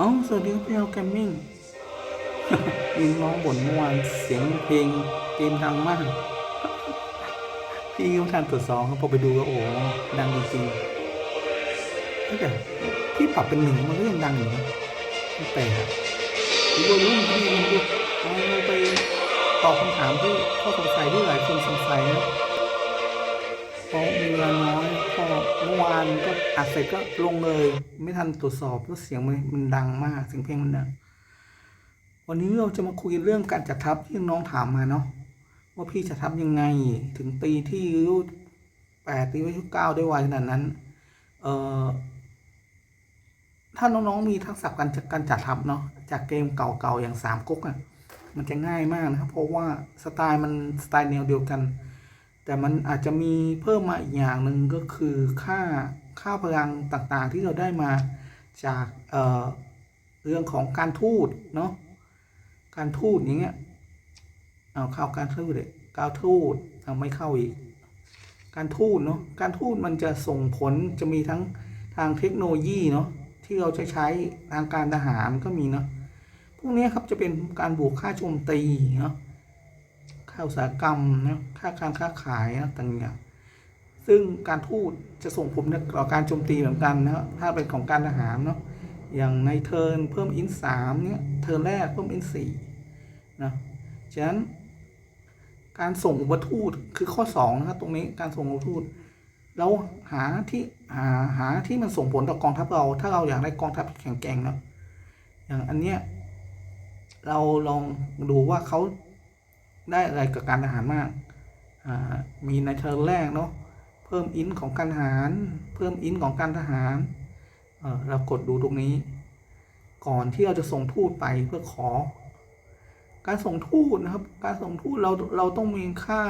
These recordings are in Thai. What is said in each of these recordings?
เอ้าสวัสดีครับพี่เอาแกมมิ่งยินน้องบ่นเมื่อวานเสียงเพลงเกมดังมาก พี่ก็ไม่ทันตรวจสอบครับพอไปดูก็โอ้ดังจริงๆแต่พี่ปรับเป็นหนึ่งมันก็ยังดังอยู่นะไม่แปลกอะพี่ว่ารุ่นพี่มันดูเอาไปตอบคำถามที่ข้อสงสัยที่หลายคนสงสัยนะเพราะมีเวลาน้อย มื่อวานก็อัดเสร็จก็ลงเลย ไม่ทันตรวจสอบแล้วเสียงมันมันดังมากเสียงเพลงมันดังวันนี้เราจะมาคุยเรื่องการจัดทัพที่น้องถามมาเนาะว่าพี่จะทัพยังไงถึงตีที่อายุแปดตีอายุเก้าได้ไวขนาดนั้น เอ่อถ้าน้องๆมีทักษะการจัดการจัดทัพเนาะจากเกมเก่าๆอย่างสามก๊กอะมันจะง่ายมากนะครับเพราะว่าสไตล์มันสไตล์แนวเดียวกัน แต่มันอาจจะมีเพิ่มมาอีกอย่างหนึ่งก็คือค่าค่าพลังต่างๆที่เราได้มาจากเเรื่องของการทูตเนาะการทูตอย่างเงี้ยเอาเข้าการทูตเลยการทูตเอาไม่เข้าอีก การทูตเนาะการทูตมันจะส่งผลจะมีทั้งทางเทคโนโลยีเนาะที่เราจะใช้ทางการทหารก็มีเนาะพวกนี้ครับจะเป็นการบวกค่าโจมตีเนาะาอุตสาหกรรมนะค่าการค้าขายนะต่างอย่างซึ่งการทูตจะส่งผลต่อการโจมตีเหมือนกันนะถ้าเป็นของการทหารเนาะอย่างในเทิร์นเพิ่มอินสามเนี่ยเทิร์นแรกเพิ่มอินสี่นะฉะนั้นการส่งอุปทูตคือข้อสองนะครับตรงนี้การส่งอุปทูตเราหาที่หาหาที่มันส่งผลต่อกองทัพเรา ถ้าเราอยากได้กองทัพแข็งแกร่งนะอย่างอันเนี้ยเราลองดูว่าเขา ได้อะไรกับการทหารมากมีในเทิร์นแรกเนาะเพิ่มอินของการทหาร เพิ่มอินของการทหารเอ่อเรากดดูตรงนี้ ก่อนที่เราจะส่งทูตไปเพื่อขอ การส่งทูตนะครับ การส่งทูตเราเราต้องมีค่า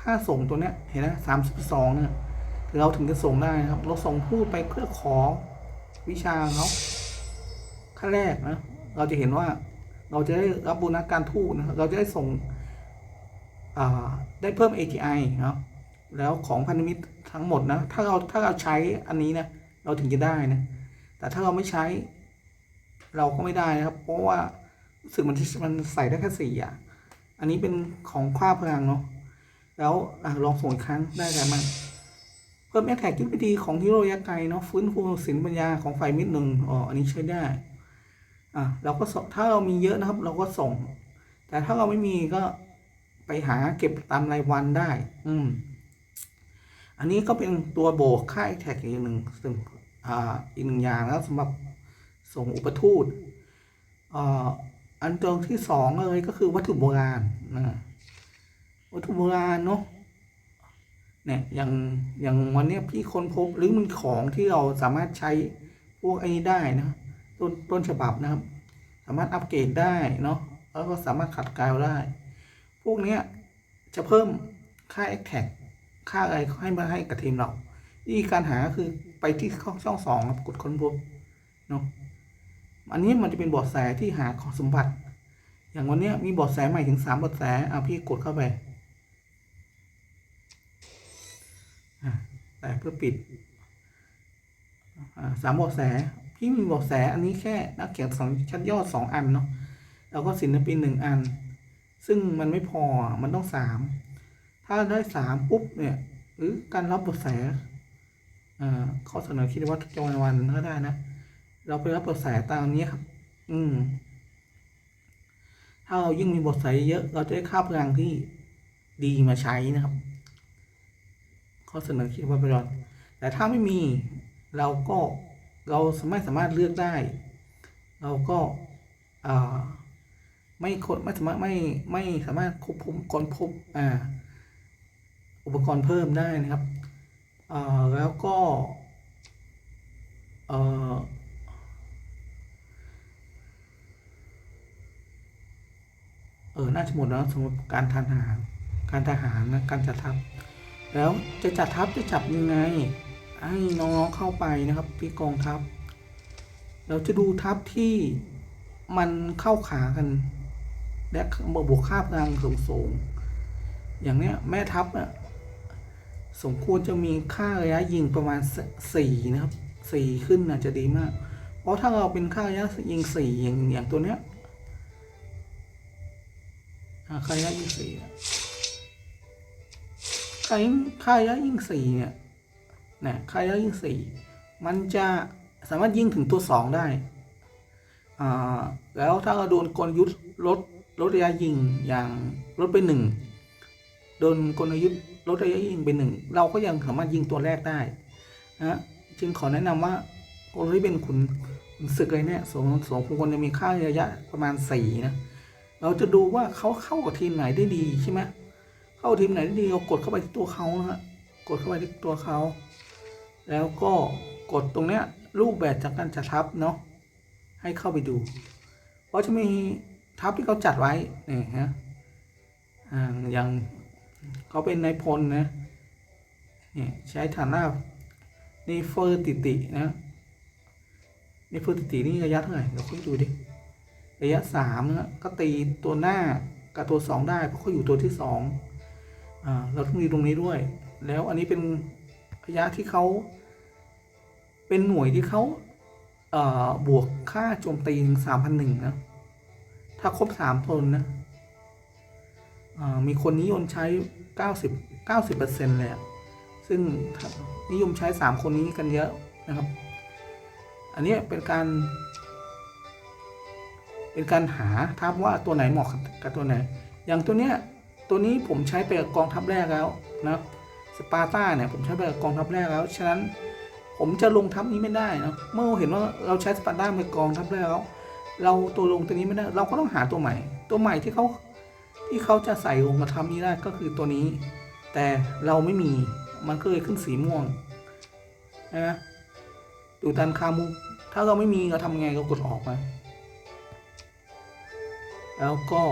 ค่าส่งตัวเนี้ยเห็นไหมสามสิบสองเนี่ยเราถึงจะส่งได้นะครับ เราส่งทูตไปเพื่อขอวิชาเขาขั้นแรกนะ เราจะเห็นว่า เราจะได้รับโบุนัสการทูตนะครับเราจะได้ส่งได้เพิ่ม AGI เนาะแล้วของพันธมิตรทั้งหมดนะ ถ้าเราถ้าเราใช้อันนี้นะ เราถึงจะได้นะ แต่ถ้าเราไม่ใช้ เราก็ไม่ได้นะครับ เพราะว่ารู้สึกมันมันใส่ได้แค่สี่อย่างอันนี้เป็นของค่าพลังเนาะ แล้วอลองส่งอีกครั้งได้อะไรมั้งเพิ่มแอคแท็กยุทธวิธีของฮีโรยักไกเนาะฟื้นฟูสินปัญญาของฝ่ายมิตรหนึ่งอ๋ออันนี้ใช้ได้ อะเราก็สถ้าเรามีเยอะนะครับ เราก็ส่ง แต่ถ้าเราไม่มีก็ไปหาเก็บตามรายวันได้ อืม อันนี้ก็เป็นตัวโบกค่ายแท็กอีกหนึ่งซึ่งอ่าอีกหนึ่งอย่างแล้วสำหรับส่งอุปทูตอ่าอันตรงที่สองเลยก็คือวัตถุโบราณนะวัตถุโบราณเนาะเนี่ยอย่างอย่างวันนี้พี่ค้นพบหรือมันของที่เราสามารถใช้พวกไอ้นี้ได้นะ ต้นต้นฉบับนะครับ สามารถอัปเกรดได้เนาะแล้วก็สามารถขัดกลาได้ พวกเนี้ยจะเพิ่มค่า a อ t a c ค่าอะไรให้มาให้กับทีมเราวิธีการหาคือไปที่ช่องสองครับกดค้นพบเนาะอันนี้มันจะเป็นบอดแสที่หาของสมบัติ อย่างวันนี้มีบอดแสใหม่ถึงสามบอดแสเอะพี่กดเข้าไปแต่เพื่อปิดสามบอดแส พี่มีบอดแสอันนี้แค่นักเขียนสองชั้นยอดสองอันเนาะแล้วก็ศิลปินหนึ่งอัน ซึ่งมันไม่พอมันต้องสามถ้าได้สามปุ๊บเนี่ยหรือการรับบทแสอ่าข้อเสนอคิดว่าจอยวันก็ได้นะ เราไปรับบทแสตามนี้ครับ อืม ถ้าเรายิ่งมีบทแสเยอะ เราจะได้ค่าพลังที่ดีมาใช้นะครับ ข้อเสนอคิดว่าไปก่อนแต่ถ้าไม่มีเราก็ เราไม่สามารถเลือกได้ เราก็าไม่คนไม่สามารถไม่ไม่สามารถควบคุมคนพบอ่าอุปกรณ์เพิ่มได้นะครับแล้วก็เออน่าจะหมดแล้วสำหรับการทหาร การทหารนะการจัดทัพ แล้วจะจัดทัพจะจับยังไง ให้น้องๆเข้าไปนะครับที่กองทัพ เราจะดูทัพที่มันเข้าขากัน และบวกคาพลังสูงสูงๆอย่างเนี้ยแม่ทัพอะสมควรจะมีค่าระยะยิงประมาณสี่นะครับสี่ขึ้นน่ะจะดีมาก เพราะถ้าเราเป็นค่าระยะยิงสี่อย่างอย่างตัวเนี้ยค่าระยะยิงสี่ค่ายิงค่าระยะยิงสี่เนี่ย นี่ยค่าระยยิงสี่มันจะสามารถยิงถึงตัวสองได้ แล้วถ้าเราโดนกลยุทธ์ลดลดระยะยิงอย่างลดไปหนึ่งโดนกลยุทธ์ลดระยะยิงไปหนึ่งเราก็ยังสามารถยิงตัวแรกได้นะจึงขอแนะนำว่าคนที่เป็นขุนขุนศึกเลยเนี่ยสองสองคนจะมีค่าระยะประมาณสี่นะเราจะดูว่าเขาเข้ากับทีมไหนได้ดีใช่ไหมเข้าทีมไหนได้ดีเรากดเข้าไปที่ตัวเขานะฮะกดเข้าไปที่ตัวเขา แล้วก็กดตรงเนี้ยรูปแบบจากการจัดทัพเนาะให้เข้าไปดู เพราะจะมีทัพที่เขาจัดไว้นี่ฮะอ่าอย่างเขาเป็นนายพลนะเนี่ยใช้ฐานหน้านี่เฟอร์ติตินะนี่เฟอร์ติตินี่ระยะเท่าไหร่เราคุยดูดิระยะสามนะก็ตีตัวหน้ากับตัวสองได้เพราะเขาอยู่ตัวที่สองอ่าเราต้องมีตรงนี้ด้วย แล้วอันนี้เป็น ยะที่เขาเป็นหน่วยที่เขาเอ่อบวกค่าโจมตีถึงสามพันหนึ่งนะ ถ้าครบสามตนนะมีคนนิยมใช้เก้าสิบเปอร์เซ็นต์เลยอะซึ่งนิยมใช้สามคนนี้กันเยอะนะครับ อันนี้เป็นการ เป็นการหาทัพว่าตัวไหนเหมาะกับตัวไหน อย่างตัวเนี้ย ตัวนี้ผมใช้ไปกับกองทัพแรกแล้วนะ สปาร์ตาเนี่ยผมใช้ไปกับกองทัพแรกแล้ว ฉะนั้นผมจะลงทัพนี้ไม่ได้นะเมื่อเห็นว่าเราใช้สปาร์ตาไปกองทัพแรกแล้ว เราตัวลงตัวนี้ไม่ได้ เราก็ต้องหาตัวใหม่ ตัวใหม่ที่เขาที่เขาจะใส่ลงมาทัพนี้ได้ก็คือตัวนี้ แต่เราไม่มีมันก็เลยขึ้นสีม่วงนะดูตันคามุถ้าเราไม่มีเราทำไงเรากดออกมา แล้วก็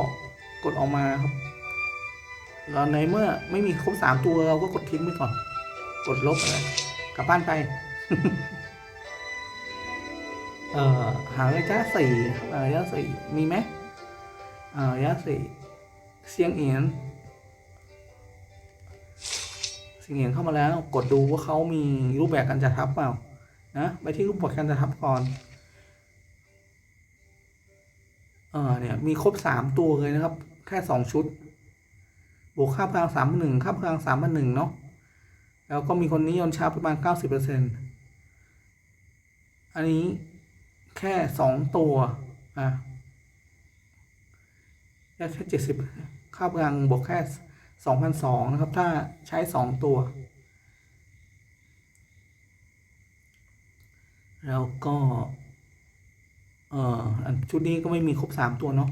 กดออกมาครับ เราในเมื่อไม่มีครบสามตัวเราก็กดทิ้งไปก่อน กดลบอะไรกลับบ้านไป เอ่อหาระยะสี่ระยะสี่มีไหมอ่าระยะสี่เสียงเอียนเสียงเอียนเข้ามาแล้ว กดดูว่าเขามีรูปแบบการจัดทัพเปล่านะไปที่รูปแบบการจัดทัพก่อนเออเนี่ยมีครบสามตัวเลยนะครับ แค่สองชุด บวกค่าพลังสามพันหนึ่งค่าพลังสามพันหนึ่งเนาะแล้วก็มีคนนิยมชาประมาณเก้าสิบเปอร์เซ็นต์อันนี้แค่สองตัวอะแค่แค่เจ็ดสิบค่าพลังบวกแค่สองพันสองนะครับ ถ้าใช้สองตัว แล้วก็ เอ่ออันชุดนี้ก็ไม่มีครบสามตัวเนาะ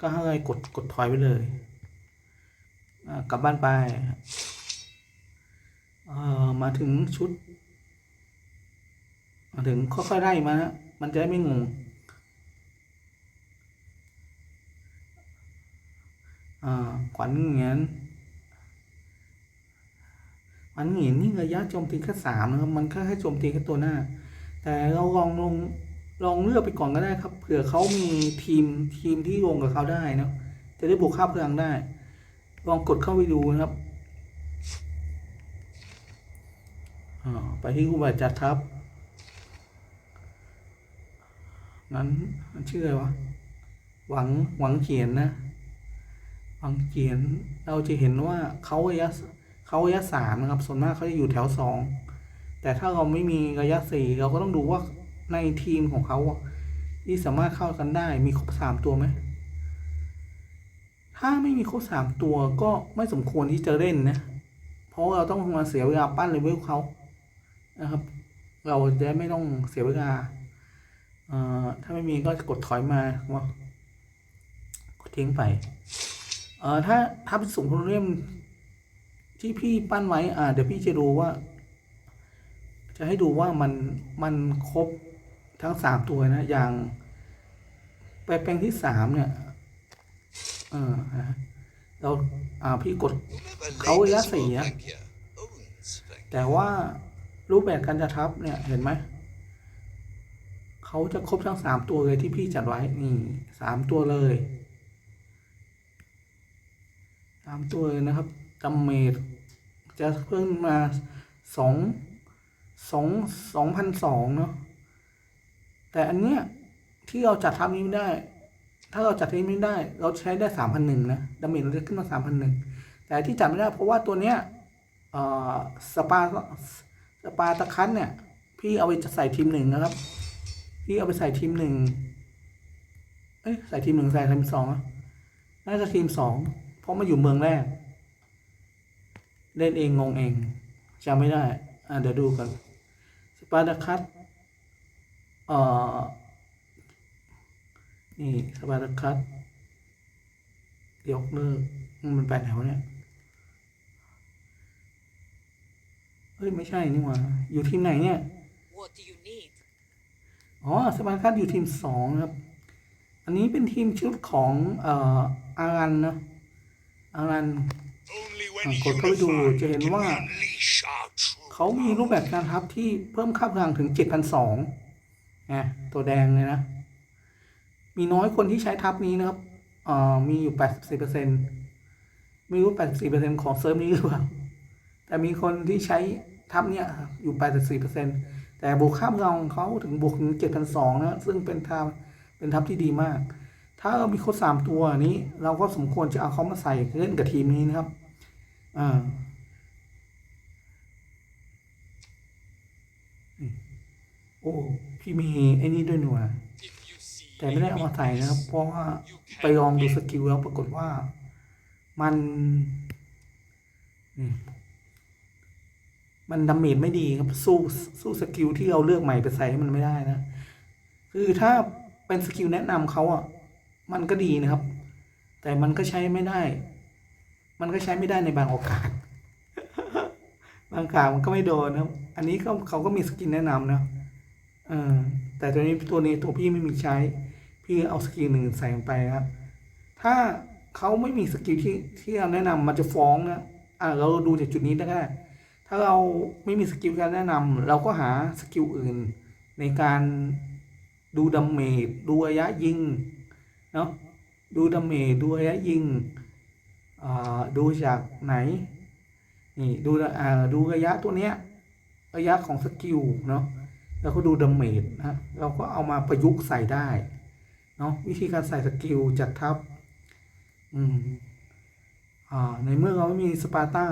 ก็ให้กดกดถอยไปเลย กลับบ้านไปเอ่อมาถึงชุด มาถึงค่อยๆไล่มานะมันจะได้ไม่งงอ่าขวัญเหงียนขวัญเหงียนนี่ระยะโจมตีแค่สามนะครับ มันแค่ให้โจมตีแค่ตัวหน้า แต่เราลองลงลองเลือกไปก่อนก็ได้ครับ เผื่อเขามีทีมทีมที่ลงกับเขาได้นะจะได้บวกค่าพลังได้ ลองกดเข้าไปดูนะครับอ่าไปที่ผู้บาดจัดทัพนั้นชื่ออะไรวะหวังหวังเขียนนะหวังเขียนเราจะเห็นว่าเขาระยะเขาระยะสามนะครับส่วนมากเขาจะอยู่แถวสองแต่ถ้าเราไม่มีระยะสี่เราก็ต้องดูว่าในทีมของเขาที่สามารถเข้ากันได้มีครบสามตัวไหม ถ้าไม่มีครบสามตัวก็ไม่สมควรที่จะเล่นนะ เพราะเราต้องมาเสียเวลาปั้นเลเวลเขานะครับ เราจะไม่ต้องเสียเวลาเอ่อถ้าไม่มีก็กดถอยมาว่ากดทิ้งไปเอ่อถ้าถ้าเป็นสุ่มโครเรียมที่พี่ปั้นไว้ อ่า เดี๋ยวพี่จะดูว่า จะให้ดูว่ามันมันครบทั้งสามตัวนะ อย่างแปลงที่สามเนี่ย ออฮะเราอ่าพี่กดเขาระยะสี่นะแต่ว่ารูปแบบการจะทับเนี่ยเห็นไหมเขาจะครบทั้งสามตัวเลยที่พี่จัดไว้นี่สามตัวเลยสามตัวเลยนะครับดัมเมจจะเพิ่มมาสองสองสองพันสองเนาะแต่อันเนี้ยที่เราจัดทับนี้ไม่ได้ ถ้าเราจัดนี้ไม่ได้ เราใช้ได้สามพันหนึ่งนะดาเมจเราจะขึ้นมาสามพันหนึ่งแต่ที่จัดไม่ได้เพราะว่าตัวเนี้ยสปาสปาตะคันเนี่ย พี่เอาไปใส่ทีมหนึ่งนะครับ พี่เอาไปใส่ทีมหนึ่งเอ้ยใส่ทีมหนึ่งใส่ทีมสองน่าจะทีมสองเพราะมาอยู่เมืองแรก เล่นเองงงเองจำไม่ได้ อ่าเดี๋ยวดูกันสปาตะคัสเอ่อ นี่สปาร์ตัคัสยกเลิกมันไปไหนวะเนี่ย เฮ้ย ไม่ใช่นี่หว่า อยู่ทีมไหนเนี่ย What do you need? อ๋อสปาร์ตัคัสอยู่ทีมสองครับ อันนี้เป็นทีมชุดของเอ่ออารันนะอารัน Only when อะกดเข้าไปดู unified จะเห็น can ว่า we unleash our true เขามีรูปแบบการทับที่เพิ่มค่าพลังถึงเจ็ดพันสองนะตัวแดงเลยนะ มีน้อยคนที่ใช้ทับนี้นะครับเอ่อมีอยู่แปดสิบเปอร์เซ็นไม่รู้แปดสิบเปอร์เซ็นของเซิร์ฟนี้หรือเปล่า แต่มีคนที่ใช้ทับเนี้ยอยู่แปดสิบเปอร์เซ็นแต่บวกค่าพลังของเขาถึงบวกถึงเจ็ดพันสองนะ ซึ่งเป็นทับเป็นทับที่ดีมาก ถ้าเรามีโค้ดสามตัวนี้ เราก็สมควรจะเอาเขามาใส่เล่นกับทีมนี้นะครับอ่าโอ้ พี่มีไอ้นี่ด้วยหนูอะ แต่ไม่ได้เอามาใส่นะครับ เพราะว่าไปลองดูสกิลแล้วปรากฏว่ามัน มันดาเมจไม่ดีครับ สู้สู้สกิลที่เราเลือกใหม่ไปใส่ให้มันไม่ได้นะ คือถ้าเป็นสกิลแนะนำเขาอะ มันก็ดีนะครับ แต่มันก็ใช้ไม่ได้ มันก็ใช้ไม่ได้ในบางโอกาส บางคราวมันก็ไม่โดนนะครับอันนี้ก็เขาก็มีสกินแนะนำนะเออแต่ตัวนี้ตัวนี้ตัวพี่ไม่มีใช้ พี่เอาสกิลหนึ่งใส่ไปครับ ถ้าเขาไม่มีสกิลที่ที่เราแนะนำมันจะฟ้องนะอ่าเราดูจากจุดนี้ได้ ถ้าเราไม่มีสกิลการแนะนำเราก็หาสกิลอื่น ในการดูดาเมจดูระยะยิงเนาะดูดาเมจดูระยะยิงอ่าดูจากไหนนี่ดูอ่าดูระยะตัวเนี้ยระยะของสกิลเนาะแล้วก็ดูดาเมจนะเราก็เอามาประยุกต์ใส่ได้ เนาะวิธีการใส่สกิลจัดทับอืมอ่าในเมื่อเราไม่มีสปาร์ตา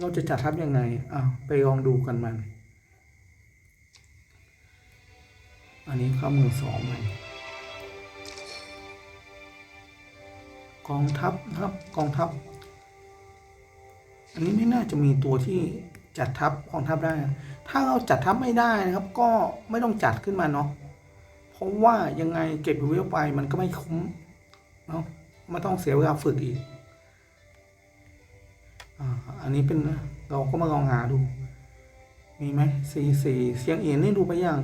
เราจะจัดทับยังไงอ่าไปลองดูกันมัน อันนี้ข้ามือสองมันกองทัพครับกองทัพ อันนี้ไม่น่าจะมีตัวที่จัดทัพกองทัพได้ ถ้าเราจัดทัพไม่ได้นะครับ ก็ไม่ต้องจัดขึ้นมาเนาะ เพราะว่ายังไงเก็บเวลไปมันก็ไม่คุ้มเนาะไม่ต้องเสียเวลาฝึกอีกอันนี้เป็นเราก็มาลองหาดู มีไหมสี่สี่เสียงเอียนนี่ดูไปยัง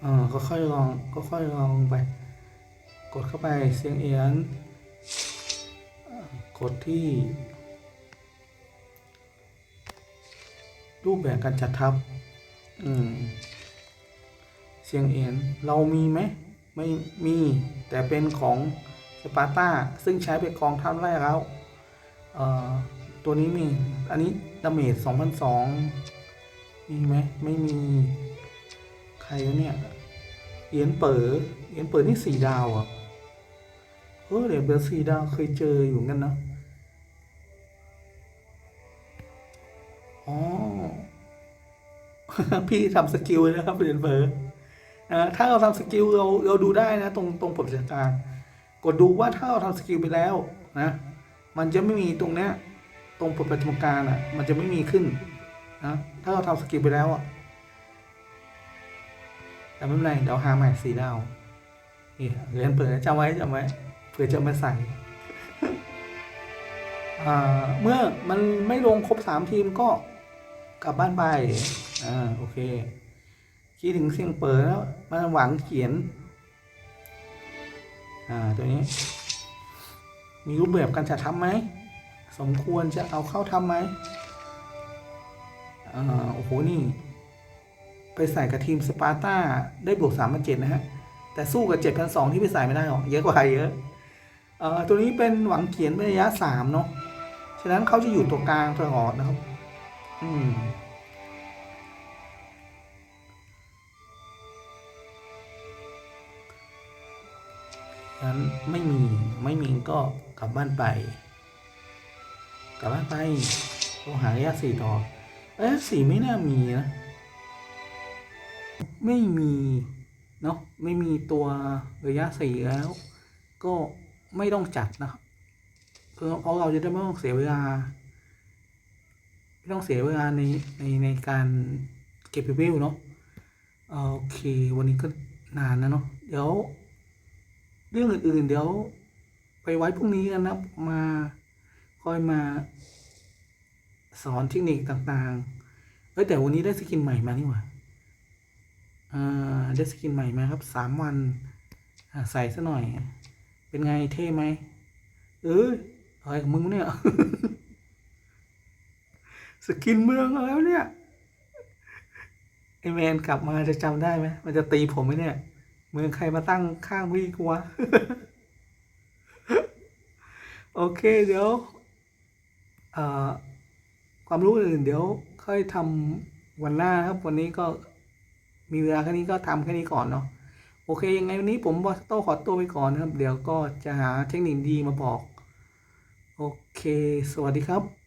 เออก็ค่อยลองก็ค่อยลองไป กดเข้าไปเสียงเอียนกดที่ รูปแบบการจัดทัพอืม เสียงเอียน เรามีไหมไม่มีแต่เป็นของสปาร์ตาซึ่งใช้เป็นกองทัพแรกแล้วตัวนี้มีอันนี้ดาเมจ2,002 มีไหมไม่มีใครวะเนี่ยเอียนเป๋อเอียนเป๋อนี่สี่ดาวอะเออเดี๋ยวเบอร์สี่ดาวเคยเจออยู่กันนะอ๋อ พี่ทำสกิลนะครับเรียนเบอร์ นะถ้าเราทำสกิลเราเราดูได้นะ ตรงตรงปลดจัดการกดดูว่าถ้าเราทำสกิลไปแล้วนะ มันจะไม่มีตรงเนี้ยตรงปลประจำการอะ มันจะไม่มีขึ้นนะถ้าเราทำสกิลไปแล้วอะแต่ไม่เป็นไรเดี๋ยวหาใหม่สีดาวนี่เรียนเปิดจำไว้จำไว้เผื่อจะมาใส่อ่าเมื่อมันไม่ลงครบสามทีมก็กลับบ้านไป อ่า โอเค คิดถึงเสียงเปิดแล้วมันหวังเขียน อ่าตัวนี้ มีรูปแบบการจัดทำไหม สมควรจะเอาเข้าทำไหมอ่าโอ้โหนี่ ไปใส่กับทีมสปาร์ตาได้บวกสามพันเจ็ดนะฮะ แต่สู้กับเจ็ดพันสองที่ไปใส่ไม่ได้หรอกเยอะกว่าเยอะเอ่อตัวนี้เป็นหวังเขียนเป็นระยะสามเนาะฉะนั้นเขาจะอยู่ตัวกลางตลอดนะครับ อืม งั้นไม่มีไม่มีก็กลับบ้านไป กลับบ้านไปโทรหาระยะสี่ต่อเอ๊ะสี่ไม่น่ามีนะ ไม่มีเนาะไม่มีตัวระยะสี่แล้ว ก็ไม่ต้องจัดนะครับเพื่อเพราะเราจะได้ไม่ต้องเสียเวลาไม่ต้องเสียเวลาในในในการเก็บรีวิวเนาะโอเค วันนี้ก็นานนะเนาะเดี๋ยว เรื่องอื่นๆ เดี๋ยวไปไว้พรุ่งนี้กันนะมาคอยมา สอนเทคนิคต่างๆเอ้แต่วันนี้ได้สกินใหม่มานี่หว่าอ่าได้สกินใหม่มาครับสามวันใส่ซะหน่อย เป็นไงเท่ไหมเอ้ยอะไรของมึงเนี่ย สกินเมืองอะไรวเนี่ยไอแมนกลับมาจะจำได้ไหมมันจะตีผมไหมเนี่ย เมืองใครมาตั้งข้างพี่กูวะ โอเคเดี๋ยวความรู้อื่นเดี๋ยวค่อยทำวันหน้าครับ วันนี้ก็มีเวลาแค่นี้ก็ทำแค่นี้ก่อนเนาะโอเคยังไงวันนี้ผมบอสโต้ขอตัวไปก่อนนะครับ เดี๋ยวก็จะหาเทคนิคดีมาบอก โอเค สวัสดีครับ